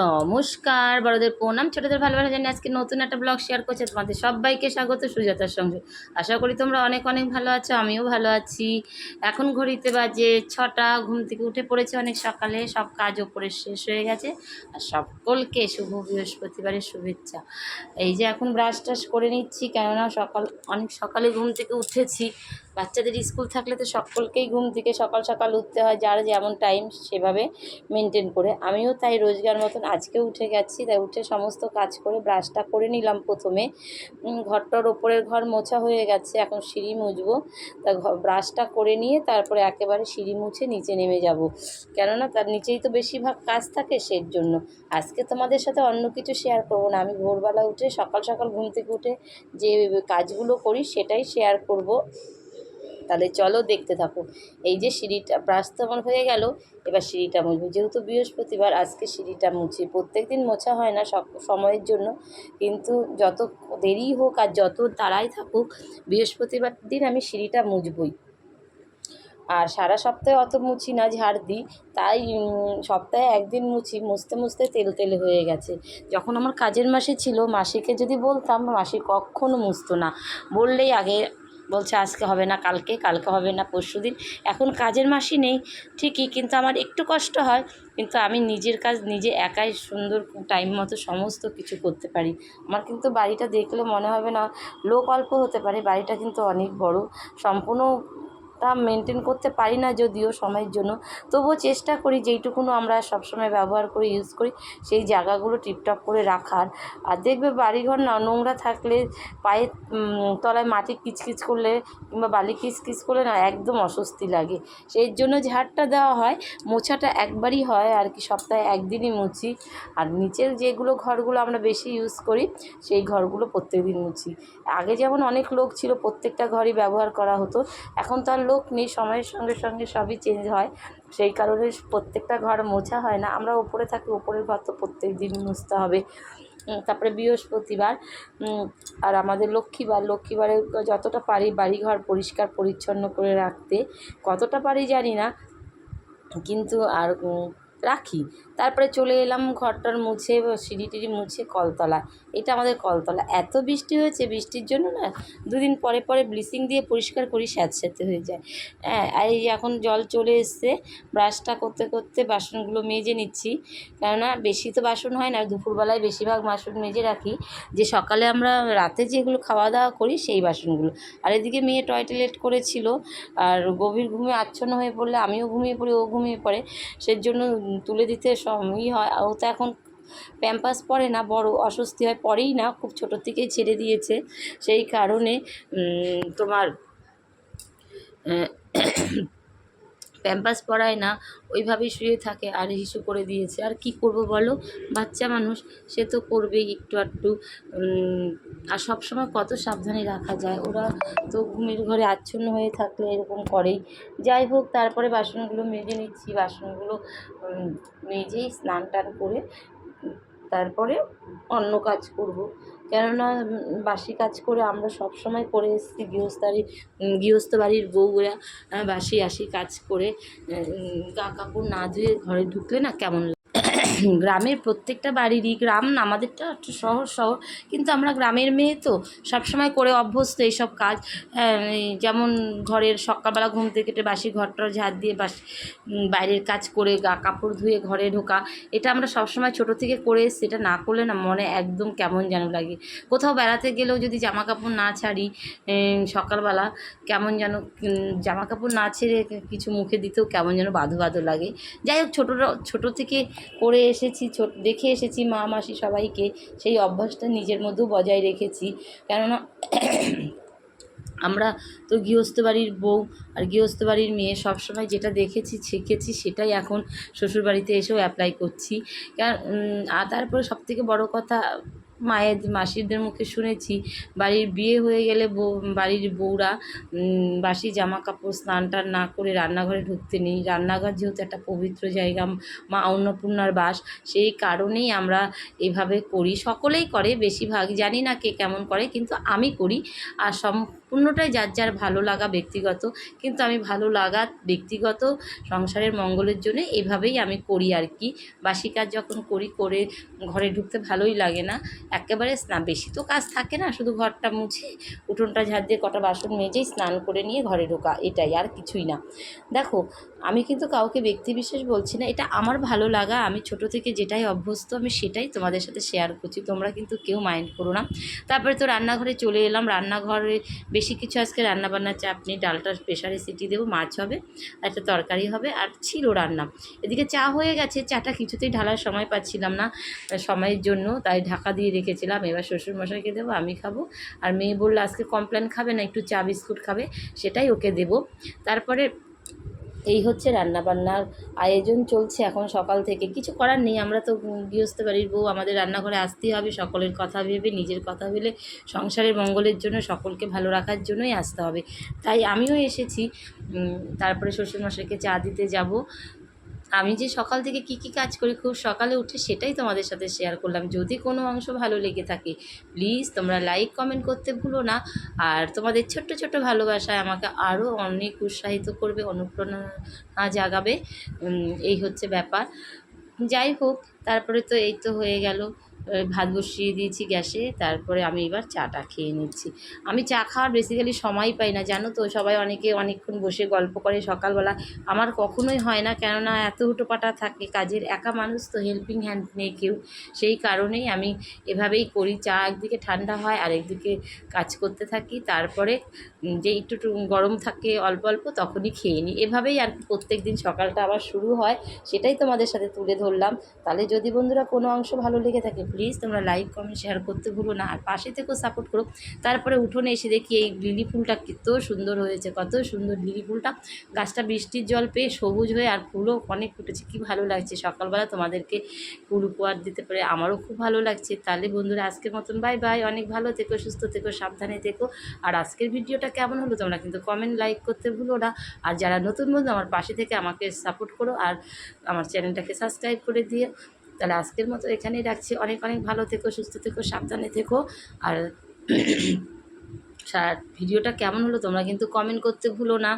নমস্কার, বড়দের প্রণাম, ছোটদের ভালোবাসা জানি আজকে নতুন একটা ব্লগ শেয়ার করছে তোমাদের সবাইকে স্বাগত সুজাতার সঙ্গে। আশা করি তোমরা অনেক অনেক ভালো আছো, আমিও ভালো আছি। এখন ঘড়িতে বাজে ছটা, ঘুম থেকে উঠে পড়েছে অনেক সকালে, সব কাজ ওপরে শেষ হয়ে গেছে। আর সকলকে শুভ বৃহস্পতিবারের শুভেচ্ছা। এই যে এখন ব্রাশ টাশ করে নিচ্ছি, কেননা সকাল, অনেক সকালে ঘুম থেকে উঠেছি। বাচ্চাদের স্কুল থাকলে তো সকলকেই ঘুম থেকে সকাল সকাল উঠতে হয়, যার যেমন টাইম সেভাবে মেনটেন করে। আমিও তাই রোজগার মতন আজকে উঠে গেছি, তাই উঠে সমস্ত কাজ করে ব্রাশটা করে নিলাম প্রথমে। ঘরটার ওপরের ঘর মোছা হয়ে গেছে, এখন সিঁড়ি মুছবো। তা ব্রাশটা করে নিয়ে তারপরে একেবারে সিঁড়ি মুছে নিচে নেমে যাব। কেননা তার নিচেই তো বেশিরভাগ কাজ থাকে সেই জন্য। আজকে তোমাদের সাথে অন্য কিছু শেয়ার করব না। আমি ভোরবেলা উঠে সকাল সকাল ঘুম থেকে উঠে যে কাজগুলো করি সেটাই শেয়ার করব। তাহলে চলো দেখতে থাকো। এই যে সিঁড়িটা ব্রাশ আমার হয়ে গেল, এবার সিঁড়িটা মুছবো। যেহেতু বৃহস্পতিবার, আজকে সিঁড়িটা মুছি। প্রত্যেক দিন মোছা হয় না সব সময়ের জন্য, কিন্তু যত দেরি হোক আর যত তাড়াই থাকুক, বৃহস্পতিবার দিন আমি সিঁড়িটা মুছবই। আর সারা সপ্তাহে অত মুছি না, ঝাড় দিই। তাই সপ্তাহে একদিন মুছি। মুছতে মুছতে তেল তেলে হয়ে গেছে। যখন আমার কাজের মাসে ছিল, মাসিকে যদি বলতাম, মাসি কখনো মুছতো না। বললেই আগে বলছে, আজকে হবে না, কালকে কালকে হবে না, পরশু দিন। এখন কাজের মাসি নেই, ঠিকই, কিন্তু আমার একটু কষ্ট হয়, কিন্তু আমি নিজের কাজ, নিজে একাই সুন্দর টাইম মতো সমস্ত কিছু করতে পারি। আমার কিন্তু বাড়িটা দেখলে মনে হবে না, লোক অল্প হতে পারে, বাড়িটা কিন্তু অনেক বড়, সম্পূর্ণ তা মেনটেন করতে পারি না যদিও সময়ের জন্য। তবুও চেষ্টা করি যেইটুকুনো আমরা সবসময় ব্যবহার করে ইউজ করি, সেই জায়গাগুলো টিপটপ করে রাখার। আর দেখবে বাড়িঘর না, নোংরা থাকলে পায়ের তলায় মাটি কিচকিচ করলে কিংবা বালি কিচকিচ করলে না একদম অস্বস্তি লাগে। সেই জন্য ঝাড়টা দেওয়া হয়, মোছাটা একবারই হয় আর কি সপ্তাহে একদিনই মুছি। আর নিচের যেগুলো ঘরগুলো আমরা বেশি ইউজ করি, সেই ঘরগুলো প্রত্যেকদিন মুছি। আগে যেমন অনেক লোক ছিল, প্রত্যেকটা ঘরই ব্যবহার করা হতো। এখন তো আর লোক নেই সময়ের সঙ্গে সঙ্গে সবই চেঞ্জ হয়। সেই কারণে প্রত্যেকটা ঘর মোছা হয় না। আমরা ওপরে থাকি ওপরের ঘর তো প্রত্যেক দিন মুছতে হবে। তারপরে বৃহস্পতিবার আর আমাদের লক্ষ্মীবার। লক্ষ্মীবারে যতটা পারি বাড়িঘর পরিষ্কার, পরিচ্ছন্ন করে রাখতে। কতটা পারি জানি না। কিন্তু আর রাখি। তারপরে চলে এলাম ঘরটার মুছে, সিঁড়ি টিড়ি মুছে কলতলা এটা আমাদের কলতলা। এত বৃষ্টি হয়েছে, বৃষ্টির জন্য না দুদিন পরে পরে ব্লিচিং দিয়ে পরিষ্কার করি স্যাঁতস্যাঁতে হয়ে যায়। হ্যাঁ আর এই এখন জল চলে এসছে, ব্রাশটা করতে করতে বাসনগুলো মেজে নিচ্ছি। কেননা বেশি তো বাসন হয় না দুপুরবেলায় বেশিরভাগ বাসন মেজে রাখি। যে সকালে আমরা রাতে যেগুলো খাওয়া দাওয়া করি, সেই বাসনগুলো। আর এদিকে মেয়ে টয়লেট করেছিল, আর গভীর ঘুমে আচ্ছন্ন হয়ে পড়লে আমিও ঘুমিয়ে পড়ি, ও ঘুমিয়ে পড়ে। সেই জন্য তুলে দিতে সময় হয়। ও তো এখন প্যাম্পাস পরে না, বড় অস্বস্তি হয়। পরেই না, খুব ছোটোর থেকেই ছেড়ে দিয়েছে। সেই কারণে তোমার প্যাম্পাস পরায় না, ওইভাবেই শুয়ে থাকে, আর হিসু করে দিয়েছে। আর কি করব বলো? বাচ্চা মানুষ, সে তো করবেই একটু আধটু। আর সবসময় কত সাবধানে রাখা যায়। ওরা তো ঘুমের ঘরে আচ্ছন্ন হয়ে থাকলে এরকম করেই। যাই হোক, তারপরে বাসনগুলো মেজে নিচ্ছি। বাসনগুলো মেজেই স্নান টান করে তারপরে অন্য কাজ করব। কেননা বাসি কাজ করে আমরা সব সময় করে এসেছি গৃহস্থারি গৃহস্থ বাড়ির বউরা বাসি আসি কাজ করে গা কাপড় না ধুয়ে ঘরে ঢুকলে না কেমন গ্রামের প্রত্যেকটা বাড়িরই গ্রাম না আমাদেরটা একটু শহর শহর। কিন্তু আমরা গ্রামের মেয়ে তো সবসময় করে অভ্যস্ত এইসব কাজ। হ্যাঁ, যেমন ঘরের সকালবেলা ঘুম থেকে উঠে বাসি ঘরটার ঝাড় দিয়ে বাস বাইরের কাজ করে গা কাপড় ধুয়ে ঘরে ঢোকা। এটা আমরা সবসময় ছোটো থেকে করে এটা না করলে না মনে একদম কেমন যেন লাগে। কোথাও বেড়াতে গেলেও যদি জামা কাপড় না ছাড়ি সকালবেলা কেমন যেন জামা কাপড় না ছেড়ে কিছু মুখে দিতেও কেমন যেন বাঁধো বাঁধো লাগে। যাই হোক ছোটো ছোটো থেকে করে এসেছি, ছোট, দেখে এসেছি মা, মাসি সবাইকে। সেই অভ্যাসটা নিজের মধ্যেও বজায় রেখেছি। কেননা আমরা তো গৃহস্থ বাড়ির বউ, আর গৃহস্থ বাড়ির মেয়ে সবসময় যেটা দেখেছি, শিখেছি, সেটাই এখন শ্বশুরবাড়িতে এসেও অ্যাপ্লাই করছি। আর তারপরে সবথেকে বড় কথা মায়ের মাসিদের মুখে শুনেছি, বাড়ির বিয়ে হয়ে গেলে বউ, বাড়ির বউরা বাসি জামা কাপড় স্নান টান না করে রান্নাঘরে ঢুকতে নেই। রান্নাঘর যেহেতু একটা পবিত্র জায়গা, মা অন্নপূর্ণার বাস, সেই কারণেই আমরা এভাবে করি। সকলেই করে বেশিরভাগ, জানি না কে কেমন করে, কিন্তু আমি করি। আর সম অন্যটাই যার যার ভালো লাগা ব্যক্তিগত, কিন্তু আমি ভালো লাগা ব্যক্তিগত সংসারের মঙ্গলের জন্য এভাবেই আমি করি আর কি। বাসি কাজ যখন করি, করে ঘরে ঢুকতে ভালোই লাগে না। একেবারে স্নান বেশি তো কাজ থাকে না, শুধু ঘরটা মুছে, উঠোনটা ঝাড় দিয়ে কটা বাসন মেজেই স্নান করে নিয়ে ঘরে ঢোকা, এটাই আর কিছুই না। দেখো, আমি কিন্তু কাউকে ব্যক্তি বিশেষ বলছি না, এটা আমার ভালো লাগা, আমি ছোট থেকে যেটাই অভ্যস্ত, আমি সেটাই তোমাদের সাথে শেয়ার করছি, তোমরা কিন্তু কেউ মাইন্ড করো না। তারপরে তো রান্নাঘরে চলে এলাম, রান্নাঘরে বেশি কিছু আজকে রান্নাবান্না চাপ নেই, ডালটা প্রেশারে সিটি দেবো, মাছ হবে একটা তরকারি হবে, আর ছিল রান্না। এদিকে চা হয়ে গেছে, চাটা কিছুতেই ঢালার সময় পাচ্ছিলাম না সময়ের জন্য, তাই ঢাকা দিয়ে রেখেছিলাম। এবার শ্বশুরমশাইকে দেবো, আমি খাব। আর মেয়ে বলল, আজকে কমপ্লেন খাবে না, একটু চা বিস্কুট খাবে, সেটাই ওকে দেবো। তারপরে এই হচ্ছে রান্নাবান্নার আয়োজন চলছে এখন সকাল থেকে। কিছু করার নেই, আমরা তো গৃহস্থ বাড়ির বউ, আমাদের রান্নাঘরে আসতেই হবে, সকলের কথা ভেবে, নিজের কথা ভেবে সংসারের মঙ্গলের জন্য সকলকে ভালো রাখার জন্যই আসতে হবে। তাই আমিও এসেছি তারপরে শ্বশুরমশাইকে চা দিতে যাব। আমি যে সকাল থেকে কি কি কাজ করি, খুব সকালে উঠে সেটাই তোমাদের সাথে শেয়ার করলাম। যদি কোনো অংশ ভালো লেগে থাকে প্লিজ তোমরা লাইক কমেন্ট করতে ভুলো না। আর তোমাদের ছোট্ট ছোট্ট ভালোবাসায় আমাকে আরও অনেক উৎসাহিত করবে, অনুপ্রেরণা জাগাবে। এই হচ্ছে ব্যাপার। যাই হোক, তারপরে তো এই তো হয়ে গেল। ভাত বসিয়ে দিয়েছি গ্যাসে, তারপরে আমি এবার চাটা খেয়ে নিচ্ছি। আমি চা খাওয়ার বেসিক্যালি সময় পাই না, জানো তো? সবাই অনেকে অনেকক্ষণ বসে গল্প করে সকালবেলা। আমার কখনোই হয় না, কেননা এত হুটোপাটা থাকে, কাজের একা মানুষ তো হেল্পিং হ্যান্ড নেই কেউ। সেই কারণেই আমি এভাবেই করি, চা একদিকে ঠান্ডা হয়, আর একদিকে কাজ করতে থাকি। তারপরে যে একটু গরম থাকে অল্প অল্প, তখনই খেয়ে নিই। এভাবেই আর কি প্রত্যেক দিন সকালটা আবার শুরু হয়, সেটাই তোমাদের সাথে তুলে ধরলাম। তাহলে যদি বন্ধুরা কোনো অংশ ভালো লেগে থাকে প্লিজ তোমরা লাইক কমেন্ট শেয়ার করতে ভুলো না। আর পাশে থেকেও সাপোর্ট করো। তারপরে উঠোনে এসে দেখি এই লিলি ফুলটা কত সুন্দর হয়েছে, কত সুন্দর লিলি ফুলটা। গাছটা বৃষ্টির জল পেয়ে সবুজ হয়ে আর ফুলও অনেক ফুটেছে। কি ভালো লাগছে। সকালবেলা তোমাদেরকে ফুল উপহার দিতে পারে আমারও খুব ভালো লাগছে। তাহলে বন্ধুরা, আজকের মতন বাই বাই অনেক ভালো থেকো, সুস্থ থেকো, সাবধানে থেকো। আর আজকের ভিডিওটা কেমন হলো তোমরা কিন্তু কমেন্ট লাইক করতে ভুলো না। আর যারা নতুন বন্ধু, আমার পাশে থেকে আমাকে সাপোর্ট করো। আর আমার চ্যানেলটাকে সাবস্ক্রাইব করে দিয়ে তাহলে আজকের মতো এখানেই রাখছি। অনেক অনেক ভালো থেকো, সুস্থ থেকো, সাবধানে থেকো। আর সারা, ভিডিওটা কেমন হলো তোমরা কিন্তু কমেন্ট করতে ভুলো না।